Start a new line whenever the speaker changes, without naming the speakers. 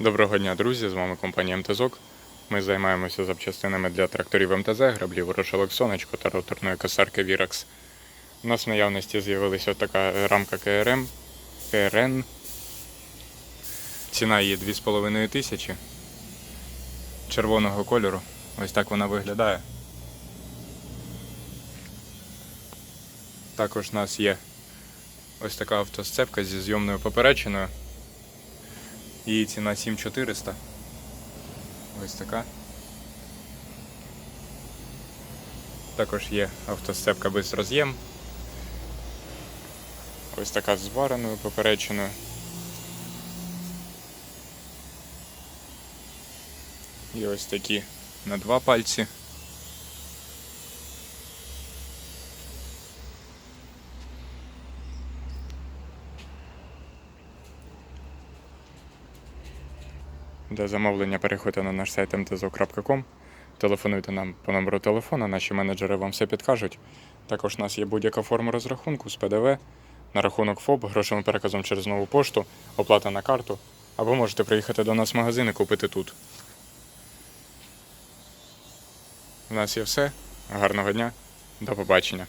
Доброго дня, друзі! З вами компанія МТЗОК. Ми займаємося запчастинами для тракторів МТЗ, граблів, ворошилок сонечко та роторної косарки Virax. У нас в наявності з'явилася така рамка КРМ, КРН. Ціна її 2,5 тисячі. Червоного кольору. Ось так вона виглядає. Також у нас є ось така автосцепка зі зйомною поперечиною. Її ціна 7400. Ось така. Також є автосцепка без роз'єм. Ось така з звареною поперечиною. І ось такі на два пальці. Для замовлення переходьте на наш сайт mtzo.com, телефонуйте нам по номеру телефона, наші менеджери вам все підкажуть. Також у нас є будь-яка форма розрахунку з ПДВ, на рахунок ФОП, грошовим переказом через нову пошту, оплата на карту, або можете приїхати до нас в магазин і купити тут. У нас є все. Гарного дня, до побачення.